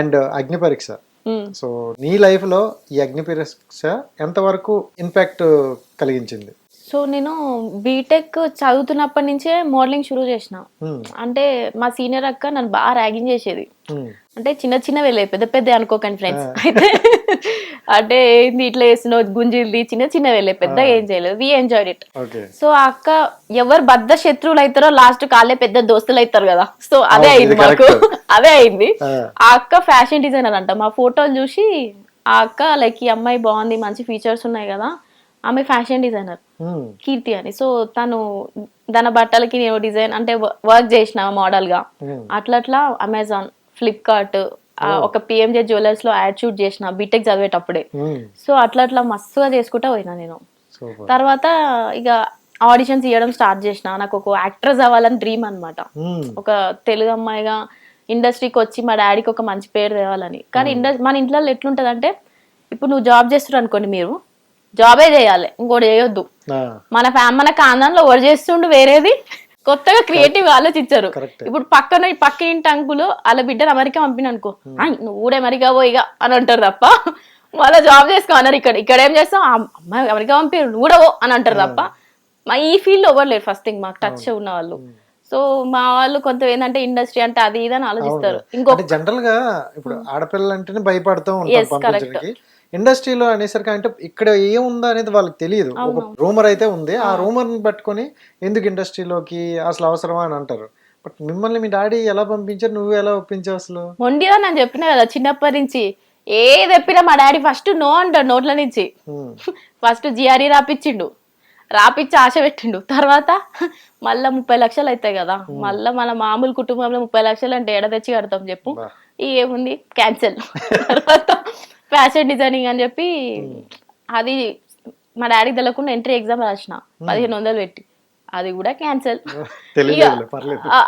And అగ్ని పరీక్ష. So నీ లైఫ్లో ఈ అగ్ని పరీక్ష ఎంతవరకు ఇంపాక్ట్ కలిగించింది? సో నేను బీటెక్ చదువుతున్నప్పటి నుంచే మోడలింగ్ షురూ చేసిన. అంటే మా సీనియర్ అక్క నన్ను బాగా ర్యాగింగ్ చేసేది. అంటే చిన్న చిన్న వెళ్ళే పెద్ద పెద్ద అనుకోకండి ఫ్రెండ్స్. అయితే అంటే ఏంది ఇట్లా వేసినావు గుంజిల్ది చిన్న చిన్న వెళ్ళే పెద్ద ఏం చేయలేదు. వి ఎంజాయ్డ్ ఇట్ సో అక్క ఎవరు బద్ద శత్రువులు అవుతారో లాస్ట్ కాళ్ళే పెద్ద దోస్తులు అవుతారు కదా. సో అదే అయింది మాకు. అదే అయింది. ఆ, అక్క ఫ్యాషన్ డిజైనర్ అంట. మా ఫోటోలు చూసి ఆ అక్క లైక్ ఈ అమ్మాయి బాగుంది మంచి ఫీచర్స్ ఉన్నాయి కదా. ఆమె ఫ్యాషన్ డిజైనర్ ఉమ్, కీర్తి అని. సో తను తన బట్టలకి నేను డిజైన్ అంటే వర్క్ చేసిన మోడల్గా. అట్లా అట్లా అమెజాన్ ఫ్లిప్కార్ట్ ఒక పిఎంజే జ్యువెలర్స్లో యాడ్ షూట్ చేసిన బీటెక్ చదివేటప్పుడే. ఉమ్, సో అట్లా అట్లా మస్తుగా చేసుకుంటా పోయినా నేను. తర్వాత ఇక ఆడిషన్స్ ఇవ్వడం స్టార్ట్ చేసిన. నాకు ఒక యాక్ట్రెస్ అవ్వాలని డ్రీమ్ అన్నమాట. ఉమ్, ఒక తెలుగు అమ్మాయిగా ఇండస్ట్రీకి వచ్చి మా డాడీకి ఒక మంచి పేరు తేవాలని. కానీ ఇండస్ మన ఇంట్లో ఎట్లుంటది అంటే ఇప్పుడు నువ్వు జాబ్ చేస్తున్నారు అనుకోండి మీరు జాబే చేయాలి. ఇంకోటి చేయొద్దు. మన ఫ్యా మన కాందంలో ఒకటి చేస్తుండు వేరేది. కొత్తగా క్రియేటివ్ ఆలోచించారు. ఇప్పుడు పక్కన పక్క ఇంటి అంకులు వాళ్ళ బిడ్డను అమెరికా పంపిన అనుకో "ఆయ్, నువ్వు కూడా అమెరికా పోయిగా అని అంటారు తప్ప వాళ్ళ జాబ్ చేసుకో అన్నారు ఇక్కడ. ఇక్కడ ఏం చేస్తాం "ఆ అమ్మాయి అమెరికా పంపిరు నువ్వు కూడా పో" అని అంటారు తప్ప మా ఈ ఫీల్డ్ లేరు ఫస్ట్ థింగ్ మాకు టచ్ ఉన్న వాళ్ళు. సో మా వాళ్ళు కొంత ఏంటంటే ఇండస్ట్రీ అంటే అది ఇది అని ఆలోచిస్తారు. ఇంకో జనరల్గా ఇప్పుడు ఆడపిల్లలు అంటేనే భయపడుతూ ఇండస్ట్రీలో అనేసరికి అంటే ఇక్కడ ఏముందా అనేది వాళ్ళకి తెలియదు ఒక రూమర్ అయితే ఉంది. ఆ రూమర్ని పట్టుకొని ఎందుకు ఇండస్ట్రీలోకి అసలు అవసరమా అని అంటారు. బట్ మిమ్మల్ని మీ డాడీ ఎలా పంపించారు? నువ్వు ఎలా ఒప్పించావు అసలు? మొండిగా నేను చెప్పిన కదా చిన్నప్పటి నుంచి. ఏ చెప్పినా మా డాడీ ఫస్ట్ నో అంటాడు నోట్ల నుంచి. ఫస్ట్ జిఆర్ఈ రాపిచ్చిండు. రాపిచ్చి ఆశ పెట్టిండు. తర్వాత మళ్ళా ముప్పై లక్షలు అవుతాయి కదా. మళ్ళా మన మామూలు కుటుంబంలో ముప్పై లక్షలు అంటే ఎడ తెచ్చి కడతాం చెప్పు. ఏముంది క్యాన్సిల్. తర్వాత ఫ్యాషన్ డిజైనింగ్ అని చెప్పి అది మా డాడీకి తెలియకుండా ఎంట్రీ ఎగ్జామ్ రాసిన. పదిహేను వందలు పెట్టి. అది కూడా క్యాన్సిల్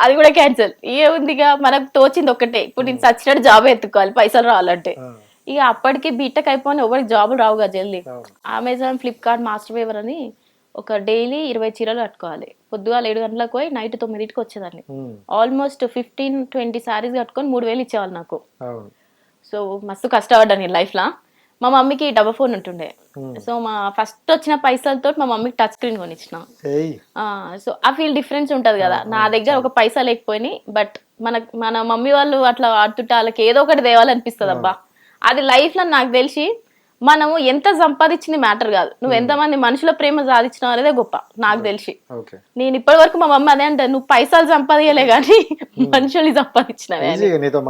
అది కూడా క్యాన్సిల్ ఏముంది ఇక మనకు తోచింది ఒక్కటే. ఇప్పుడు నేను సచ్చినట్టు జాబ్ ఎత్తుకోవాలి పైసలు రావాలంటే. ఇక అప్పటికి బీటెక్ అయిపోయిన ఎవరికి జాబులు రావు కదా జల్దీ. అమెజాన్ ఫ్లిప్కార్ట్ మాస్టర్ వేవర్ అని ఒక డైలీ ఇరవై చీరలు కట్టుకోవాలి. పొద్దుగాల ఏడు గంటలకు పోయి నైట్ తొమ్మిదింటికి వచ్చేదాన్ని. ఆల్మోస్ట్ ఫిఫ్టీన్ ట్వంటీ శారీస్ కట్టుకొని మూడు వేలు ఇచ్చేవాళ్ళు నాకు. సో మస్తు కష్టపడ్డాను నేను లైఫ్లో. మా మమ్మీకి డబల్ ఫోన్ ఉంటుండే. Hmm. సో మా ఫస్ట్ వచ్చిన పైసలతో మా మమ్మీకి టచ్ స్క్రీన్ కొనిచ్చిన. సో ఆ ఫీల్ డిఫరెన్స్ ఉంటది కదా. నా దగ్గర ఒక పైసా లేకపోయినాయి బట్ మన మన మమ్మీ వాళ్ళు అట్లా ఆడుతుంటే వాళ్ళకి ఏదో ఒకటి తేవాలనిపిస్తుంది అబ్బా అది లైఫ్లో నాకు తెలిసి మనము ఎంత సంపాదించింది మ్యాటర్ కాదు. నువ్వు ఎంతమంది మనుషుల ప్రేమ సాధించినావు అనేదే గొప్ప నాకు తెలిసి. నేను ఇప్పటి వరకు మా మమ్మీ అదే అంటే నువ్వు పైసలు సంపాదించలే కానీ మనుషుల్ని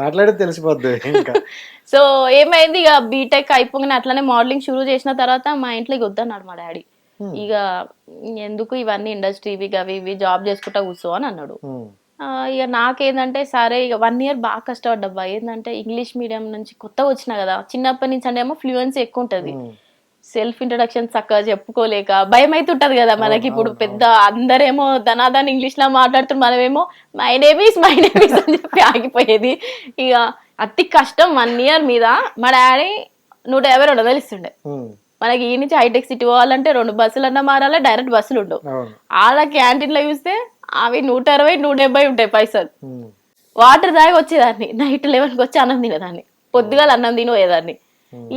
మాట్లాడి తెలిసిపోద్ది ఇంకా. సో ఏమైంది ఇక బీటెక్ అయిపోగానే అట్లనే మోడలింగ్ షురూ చేసిన తర్వాత మా ఇంట్లో ఇక వద్దన్నాడు మా డాడీ. ఇక ఎందుకు ఇవన్నీ ఇండస్ట్రీ ఇవి అవి ఇవి జాబ్ చేసుకుంటా కూర్చో అని అన్నాడు. ఆ, ఇక నాకేందంటే సరే ఇక వన్ ఇయర్ బాగా కష్టపడ్డబ్బా. ఏంటంటే ఇంగ్లీష్ మీడియం నుంచి కొత్తగా వచ్చిన కదా చిన్నప్పటి నుంచి అంటే ఏమో ఫ్లూయెన్సీ ఎక్కువ ఉంటుంది. సెల్ఫ్ ఇంట్రడక్షన్ చక్కగా చెప్పుకోలేక భయం అవుతుంటది కదా మనకి ఇప్పుడు పెద్ద అందరేమో ధనాదాన్ని ఇంగ్లీష్లో మాట్లాడుతున్నారు మనమేమో మై నేమీస్ మై నేమీస్ అని చెప్పి ఆగిపోయేది. ఇక అతి కష్టం వన్ ఇయర్ మీద మా డాడీ నూట యాభై రెండు వందలు ఇస్తుండే. ఉమ్, మనకి ఈ నుంచి హైటెక్ సిటీ పోవాలంటే రెండు బస్సులు అన్నా మారాలి డైరెక్ట్ బస్సులు ఉండవు. అవును. ఆడ క్యాంటీన్లో చూస్తే అవి నూట అరవై నూట డెబ్బై ఉంటాయి పైసలు. వాటర్ దాగి వచ్చేదాన్ని. నైట్ లెవెన్కి వచ్చి అన్నం తినేదాన్ని. పొద్దుగాల అన్నం తిని పోయేదాన్ని.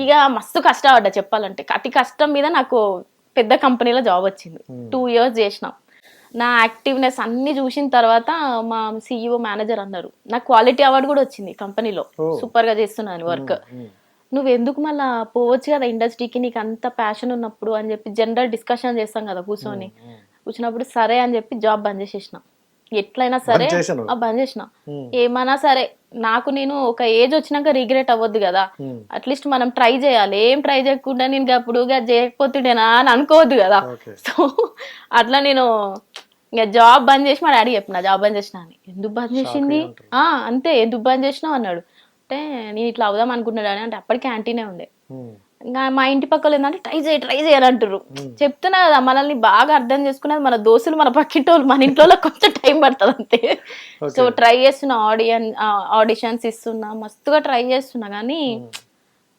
ఇక మస్తు కష్టపడ్డా చెప్పాలంటే. అతి కష్టం మీద నాకు పెద్ద కంపెనీలో జాబ్ వచ్చింది. టూ ఇయర్స్ చేసిన. నా యాక్టివ్నెస్ అన్ని చూసిన తర్వాత మా సిఇఓ మేనేజర్ అన్నారు. నాకు క్వాలిటీ అవార్డు కూడా వచ్చింది కంపెనీలో. సూపర్గా చేస్తున్నాను వర్క్. నువ్వు ఎందుకు మళ్ళా పోవచ్చు కదా ఇండస్ట్రీకి నీకు అంత ప్యాషన్ ఉన్నప్పుడు అని చెప్పి జనరల్ డిస్కషన్ చేస్తాం కదా కూర్చొని. ఉమ్, కూర్చున్నప్పుడు సరే అని చెప్పి జాబ్ బంద్ చేసేసిన. ఎట్లయినా సరే బంద్ చేసిన ఉమ్, ఏమన్నా సరే నాకు నేను ఒక ఏజ్ వచ్చినాక రిగ్రెట్ అవ్వద్దు కదా. అట్లీస్ట్ మనం ట్రై చేయాలి. ఏం ట్రై చేయకుండా నేను అప్పుడు చేయకపోతుండేనా అని అనుకోవద్దు కదా. సో అట్లా నేను ఇంకా జాబ్ బంద్ చేసి మా డాడీ చెప్పిన జాబ్ బంద్ చేసిన అని. ఎందుకు బంద్ చేసింది? ఆ అంతే. ఎందుకు బంద్ చేసినావు? అన్నాడు. అంటే నేను ఇట్లా అవుదాం అనుకున్నా డాడీ అంటే అప్పటికి క్యాంటీనే ఉండే. ఇంకా మా ఇంటి పక్కల ఏంటంటే ట్రై చేయి ట్రై చేయాలి అంటారు చెప్తున్నా కదా మనల్ని బాగా అర్థం చేసుకునేది మన దోస్తులు మన పక్కింటి వాళ్ళు మన ఇంట్లో కొంచెం టైం పడుతుంది అంతే. సో ట్రై చేస్తున్నా ఆడియన్ ఆడిషన్స్ ఇస్తున్నా. మస్తుగా ట్రై చేస్తున్నా కానీ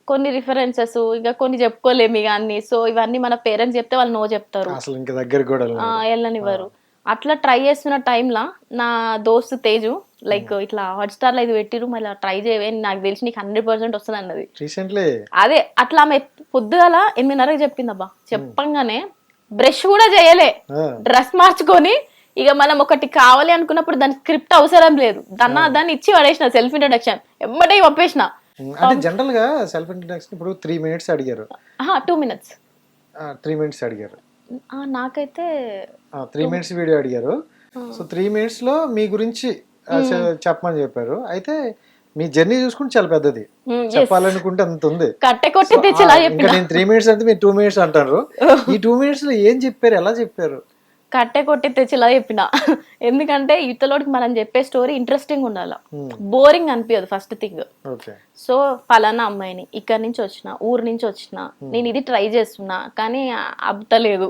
కొన్ని రిఫరెన్సెస్ ఇంకా కొన్ని చెప్పుకోలేము ఇక అన్ని సో ఇవన్నీ మన పేరెంట్స్ చెప్తే వాళ్ళు నో చెప్తారు. అసలు ఇంకా దగ్గర కూడా వెళ్ళనివ్వరు. అట్లా ట్రై చేస్తున్న టైంలో నా దోస్తు తేజు లైక్ ఇట్లా హాట్స్టార్లో ఇది పెట్టిరు మళ్ళీ ట్రై చేయవే నాకు తెలిసి నీకు హండ్రెడ్ పర్సెంట్ వస్తుంది అన్నది రీసెంట్లీ అదే అట్లా ఆమె పొద్దుగల ఎనిమిదిన్నరకు చెప్పిందబ్బా చెప్పంగానే బ్రష్ కూడా చేయలే. డ్రెస్ మార్చుకొని ఇక మనం ఒకటి కావాలి అనుకున్నప్పుడు దాని స్క్రిప్ట్ అవసరం లేదు. దాన్ని దాన్ని ఇచ్చి పడేసిన సెల్ఫ్ ఇంట్రొడక్షన్ ఎమ్మటే పంపేసిన అంటే జనరల్గా సెల్ఫ్ ఇంట్రడక్షన్ ఇప్పుడు త్రీ మినిట్స్ అడిగారు. టూ మినిట్స్ త్రీ మినిట్స్ అడిగారు. నాకైతే త్రీ మినిట్స్ వీడియో అడిగారు. సో త్రీ మినిట్స్లో మీ గురించి చెప్పమని చెప్పారు. అయితే మీ జర్నీ చూసుకుంటే చాలా పెద్దది. చెప్పాలనుకుంటే అంత ఉంది. ఇంకా నేను త్రీ మినిట్స్ అంటే మీరు టూ మినిట్స్ అంటారు. ఈ టూ మినిట్స్లో ఏం చెప్పారు? ఎలా చెప్పారు? కట్టె కొట్టి తెచ్చి ఇలా చెప్పిన. ఎందుకంటే యువతలోడికి మనం చెప్పే స్టోరీ ఇంట్రెస్టింగ్ ఉండాలి. Hmm. బోరింగ్ అనిపించదు ఫస్ట్ థింగ్ సో పలానా అమ్మాయిని ఇక్కడ నుంచి వచ్చిన ఊరు నుంచి వచ్చిన నేను ఇది ట్రై చేస్తున్నా కానీ అబ్బతలేదు.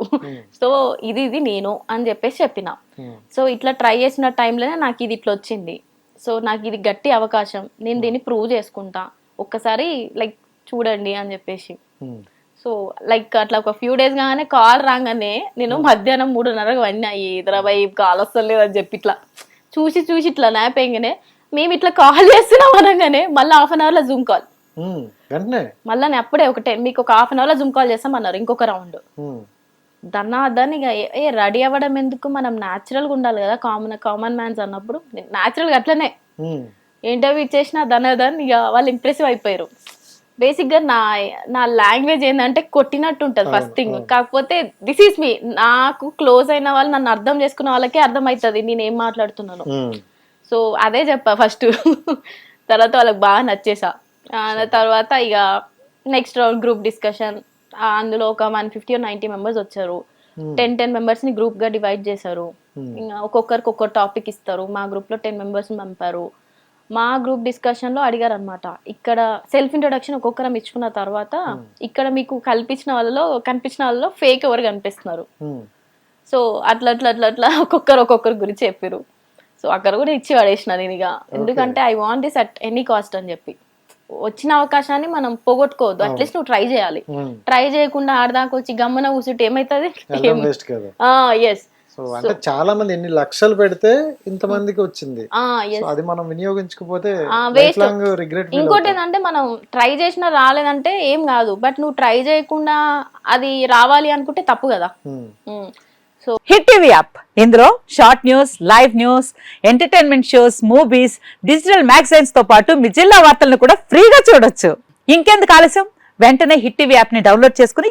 సో ఇది ఇది నేను అని చెప్పేసి చెప్పిన. సో ఇట్లా ట్రై చేసిన టైంలోనే నాకు ఇది ఇట్లా వచ్చింది. సో నాకు ఇది గట్టి అవకాశం. నేను దీన్ని ప్రూవ్ చేసుకుంటా. ఒక్కసారి లైక్ చూడండి అని చెప్పేసి. సో లైక్ అట్లా ఒక ఫ్యూ డేస్ గానే కాల్ రాగానే నేను మధ్యాహ్నం మూడున్నరకు వన్నా ఇద్దరబాయి కాల్ వస్తలేదు అని చెప్పి ఇట్లా చూసి చూసి ఇట్లా నాపేయంగానే మేము ఇట్లా కాల్ చేస్తున్నాం అనగానే మళ్ళీ హాఫ్ అన్ అవర్లో జూమ్ కాల్ మళ్ళీ నేను అప్పుడే ఒకటే మీకు ఒక హాఫ్ అన్ అవర్లో జూమ్ కాల్ చేస్తామన్నారు ఇంకొక రౌండ్ Hmm. దన్నా దాన్ని ఇక ఏ- రెడీ అవ్వడం ఎందుకు? మనం న్యాచురల్గా ఉండాలి కదా కామన్ కామన్ మ్యాన్స్ అన్నప్పుడు. న్యాచురల్గా అట్లనే Hmm. ఇంటర్వ్యూ ఇచ్చేసిన దన్ ఇక వాళ్ళు ఇంప్రెసివ్ అయిపోయారు. బేసిక్గా నా నా లాంగ్వేజ్ ఏంటంటే కొట్టినట్టు ఉంటుంది ఫస్ట్ థింగ్ కాకపోతే దిస్ ఈస్ మీ నాకు క్లోజ్ అయిన వాళ్ళు నన్ను అర్థం చేసుకున్న వాళ్ళకే అర్థమవుతుంది నేను ఏం మాట్లాడుతున్నాను. Hmm. సో అదే చెప్పా ఫస్ట్ తర్వాత వాళ్ళకి బాగా నచ్చేసా. తర్వాత ఇక నెక్స్ట్ రౌండ్ గ్రూప్ డిస్కషన్ అందులో ఒక వన్ ఫిఫ్టీ నైంటీ మెంబర్స్ వచ్చారు. టెన్ టెన్ మెంబర్స్ని గ్రూప్గా డివైడ్ చేశారు. ఇంకా ఒక్కొక్కరికి ఒక్కొక్క టాపిక్ ఇస్తారు. మా గ్రూప్లో టెన్ మెంబర్స్ పంపారు. మా గ్రూప్ డిస్కషన్లో అడిగారు అనమాట ఇక్కడ సెల్ఫ్ ఇంట్రొడక్షన్ ఒక్కొక్కరం ఇచ్చుకున్న తర్వాత ఇక్కడ మీకు కల్పించిన వాళ్ళలో కనిపించిన వాళ్ళలో ఫేక్ ఎవరు కనిపిస్తున్నారు? Hmm. సో అట్లా అట్లా అట్లా అట్లా ఒక్కొక్కరు ఒక్కొక్కరి గురించి చెప్పారు సో అక్కడ కూడా ఇచ్చి పడేసిన నేను ఇక. ఎందుకంటే I want this at any cost అని చెప్పి. వచ్చిన అవకాశాన్ని మనం పోగొట్టుకోవద్దు. అట్లీస్ట్ నువ్వు ట్రై చేయాలి. Hmm. ట్రై చేయకుండా ఆడదాకా వచ్చి గమ్మన కూర్చుంటే ఏమవుతుంది కదా. ఎస్ అంటే చాలా మంది ఎన్ని లక్షలు పెడితే ఇంతమందికి వచ్చింది. ఎస్ సో అది మనం వినియోగించకపోతే రిగ్రెట్ ఇంకోటి ఏంటంటే మనం ట్రై చేసినా రాలేదంటే ఏం కాదు. బట్ నువ్వు ట్రై చేయకుండా అది రావాలి అనుకుంటే తప్పు కదా. సో హిట్ టీవీ యాప్ ఇందులో short news live news entertainment shows movies digital మ్యాగజైన్స్తో పాటు మీ జిల్లా వార్తలను కూడా ఫ్రీగా చూడొచ్చు. ఇంకెందుకు ఆలస్యం? వెంటనే హిట్ టీవీ యాప్ని డౌన్లోడ్ చేసుకుని